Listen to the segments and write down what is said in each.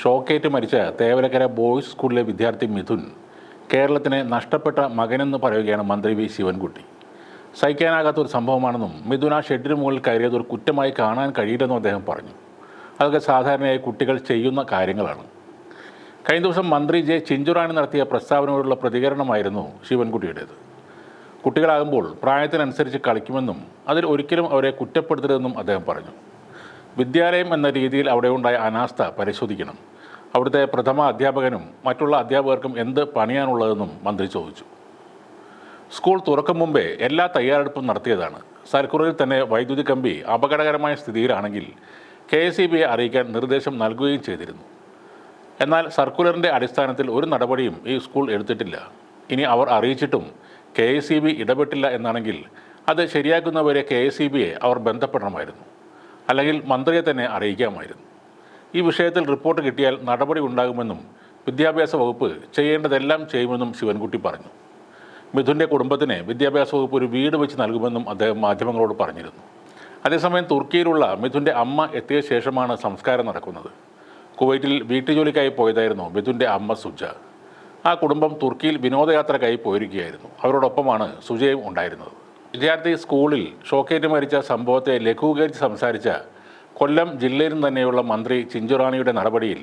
ഷോക്കേറ്റ് മരിച്ച തേവലക്കര ബോയ്സ് സ്കൂളിലെ വിദ്യാർത്ഥി മിഥുൻ കേരളത്തിന് നഷ്ടപ്പെട്ട മകനെന്ന് പറയുകയാണ് മന്ത്രി വി ശിവൻകുട്ടി. സഹിക്കാനാകാത്ത ഒരു സംഭവമാണെന്നും മിഥുൻ ആ ഷെഡിന് മുകളിൽ കയറിയത് ഒരു കുറ്റമായി കാണാൻ കഴിയില്ലെന്നും അദ്ദേഹം പറഞ്ഞു. അതൊക്കെ സാധാരണയായി കുട്ടികൾ ചെയ്യുന്ന കാര്യങ്ങളാണ്. കഴിഞ്ഞ ദിവസം മന്ത്രി ജെ ചിഞ്ചുറാണി നടത്തിയ പ്രസ്താവനയോടുള്ള പ്രതികരണമായിരുന്നു ശിവൻകുട്ടിയുടേത്. കുട്ടികളാകുമ്പോൾ പ്രായത്തിനനുസരിച്ച് കളിക്കുമെന്നും അതിൽ ഒരിക്കലും അവരെ കുറ്റപ്പെടുത്തരുതെന്നും അദ്ദേഹം പറഞ്ഞു. വിദ്യാലയം എന്ന രീതിയിൽ അവിടെ ഉണ്ടായ അനാസ്ഥ പരിശോധിക്കണം. അവിടുത്തെ പ്രഥമ അധ്യാപകനും മറ്റുള്ള അധ്യാപകർക്കും എന്ത് പണിയാനുള്ളതെന്നും മന്ത്രി ചോദിച്ചു. സ്കൂൾ തുറക്കും മുമ്പേ എല്ലാ തയ്യാറെടുപ്പും നടത്തിയതാണ്. സർക്കുലറിൽ തന്നെ വൈദ്യുതി കമ്പി അപകടകരമായ സ്ഥിതിയിലാണെങ്കിൽ കെ എസ് ഇ ബിയെ അറിയിക്കാൻ നിർദ്ദേശം നൽകുകയും ചെയ്തിരുന്നു. എന്നാൽ സർക്കുലറിന്റെ അടിസ്ഥാനത്തിൽ ഒരു നടപടിയും ഈ സ്കൂൾ എടുത്തിട്ടില്ല. ഇനി അവർ അറിയിച്ചിട്ടും കെ എസ് ഇ ബി ഇടപെട്ടില്ല എന്നാണെങ്കിൽ അത് ശരിയാക്കുന്നവരെ കെ എസ് ഇ ബിയെ അവർ ബന്ധപ്പെടണമായിരുന്നു. അല്ലെങ്കിൽ മന്ത്രിയെ തന്നെ അറിയിക്കാമായിരുന്നു. ഈ വിഷയത്തിൽ റിപ്പോർട്ട് കിട്ടിയാൽ നടപടി ഉണ്ടാകുമെന്നും വിദ്യാഭ്യാസ വകുപ്പ് ചെയ്യേണ്ടതെല്ലാം ചെയ്യുമെന്നും ശിവൻകുട്ടി പറഞ്ഞു. മിഥുന്റെ കുടുംബത്തിന് വിദ്യാഭ്യാസ വകുപ്പ് ഒരു വീട് വെച്ച് നൽകുമെന്നും അദ്ദേഹം മാധ്യമങ്ങളോട് പറഞ്ഞിരുന്നു. അതേസമയം തുർക്കിയിലുള്ള മിഥുന്റെ അമ്മ എത്തിയ ശേഷമാണ് സംസ്കാരം നടക്കുന്നത്. കുവൈറ്റിൽ വീട്ടുജോലിക്കായി പോയതായിരുന്നു മിഥുന്റെ അമ്മ സുജ. ആ കുടുംബം തുർക്കിയിൽ വിനോദയാത്രക്കായി പോയിരിക്കുകയായിരുന്നു. അവരോടൊപ്പമാണ് സുജയും ഉണ്ടായിരുന്നത്. വിദ്യാർത്ഥി സ്കൂളിൽ ഷോക്കേറ്റ് മരിച്ച സംഭവത്തെ ലഘൂകരിച്ച് സംസാരിച്ച കൊല്ലം ജില്ലയിൽ തന്നെയുള്ള മന്ത്രി ചിഞ്ചുറാണിയുടെ നടപടിയിൽ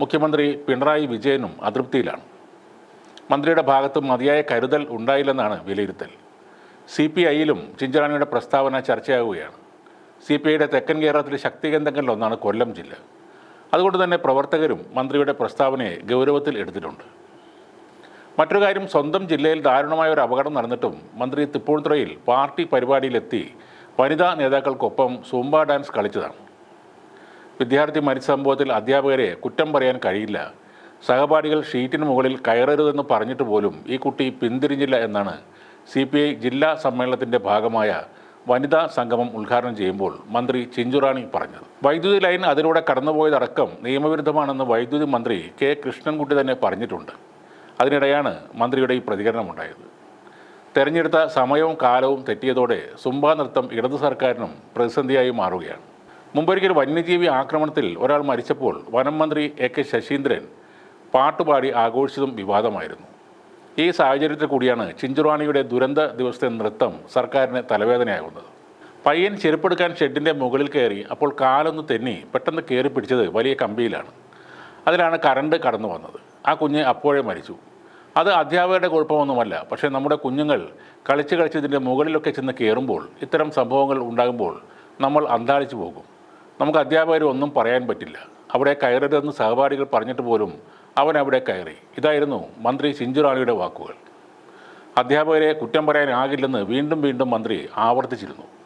മുഖ്യമന്ത്രി പിണറായി വിജയനും അതൃപ്തിയിലാണ്. മന്ത്രിയുടെ ഭാഗത്തും മതിയായ കരുതൽ ഉണ്ടായില്ലെന്നാണ് വിലയിരുത്തൽ. സി പി ഐയിലും ചിഞ്ചുറാണിയുടെ പ്രസ്താവന ചർച്ചയാവുകയാണ്. സി പി ഐയുടെ തെക്കൻ കേരളത്തിലെ ശക്തികേന്ദ്രങ്ങളിലൊന്നാണ് കൊല്ലം ജില്ല. അതുകൊണ്ട് തന്നെ പ്രവർത്തകരും മന്ത്രിയുടെ പ്രസ്താവനയെ ഗൗരവത്തിൽ എടുത്തിട്ടുണ്ട്. മറ്റൊരു കാര്യം സ്വന്തം ജില്ലയിൽ ദാരുണമായ ഒരു അപകടം നടന്നിട്ടും മന്ത്രി തൃപ്പൂണിത്തുറയിൽ പാർട്ടി പരിപാടിയിലെത്തി വനിതാ നേതാക്കൾക്കൊപ്പം സൂംബ ഡാൻസ് കളിച്ചതാണ്. വിദ്യാർത്ഥി മരിച്ച സംഭവത്തിൽ അധ്യാപകരെ കുറ്റം പറയാൻ കഴിയില്ല. സഹപാഠികൾ ഷീറ്റിന് മുകളിൽ കയറരുതെന്ന് പറഞ്ഞിട്ട് പോലും ഈ കുട്ടി പിന്തിരിഞ്ഞില്ല എന്നാണ് സി പി ഐ ജില്ലാ സമ്മേളനത്തിന്റെ ഭാഗമായ വനിതാ സംഗമം ഉദ്ഘാടനം ചെയ്യുമ്പോൾ മന്ത്രി ചിഞ്ചുറാണി പറഞ്ഞത്. വൈദ്യുതി ലൈൻ അതിലൂടെ കടന്നുപോയതടക്കം നിയമവിരുദ്ധമാണെന്ന് വൈദ്യുതി മന്ത്രി കെ കൃഷ്ണൻകുട്ടി തന്നെ പറഞ്ഞിട്ടുണ്ട്. അതിനിടെയാണ് മന്ത്രിയുടെ ഈ പ്രതികരണമുണ്ടായത്. തെരഞ്ഞെടുത്ത സമയവും കാലവും തെറ്റിയതോടെ സുംബ നൃത്തം ഇടതു സർക്കാരിനും പ്രതിസന്ധിയായി മാറുകയാണ്. മുമ്പൊരിക്കൽ വന്യജീവി ആക്രമണത്തിൽ ഒരാൾ മരിച്ചപ്പോൾ വനം മന്ത്രി എ കെ ശശീന്ദ്രൻ പാട്ടുപാടി ആഘോഷിച്ചതും വിവാദമായിരുന്നു. ഈ സാഹചര്യത്തിൽ കൂടിയാണ് ചിഞ്ചുറാണിയുടെ ദുരന്ത ദിവസത്തെ നൃത്തം സർക്കാരിന് തലവേദനയാകുന്നത്. പയ്യൻ ചെരുപ്പെടുക്കാൻ ഷെഡിന്റെ മുകളിൽ കയറി അപ്പോൾ കാലൊന്ന് തെന്നി പെട്ടെന്ന് കയറി പിടിച്ചത് വലിയ കമ്പിയിലാണ്. അതിലാണ് കറണ്ട് കടന്നു വന്നത്. ആ കുഞ്ഞ് അപ്പോഴേ മരിച്ചു. അത് അധ്യാപകരുടെ കുഴപ്പമൊന്നുമല്ല. പക്ഷേ നമ്മുടെ കുഞ്ഞുങ്ങൾ കളിച്ച് കളിച്ചതിന്റെ മുകളിലൊക്കെ ചെന്ന് കയറുമ്പോൾ ഇത്തരം സംഭവങ്ങൾ ഉണ്ടാകുമ്പോൾ നമ്മൾ അന്താളിച്ചു പോകും. നമുക്ക് അധ്യാപകർ ഒന്നും പറയാൻ പറ്റില്ല. അവിടെ കയറരുതെന്ന് സഹപാഠികൾ പറഞ്ഞിട്ട് പോലും അവൻ അവിടെ കയറി. ഇതായിരുന്നു മന്ത്രി ചിഞ്ചുറാണിയുടെ വാക്കുകൾ. അധ്യാപകരെ കുറ്റം പറയാനാകില്ലെന്ന് വീണ്ടും വീണ്ടും മന്ത്രി ആവർത്തിച്ചിരുന്നു.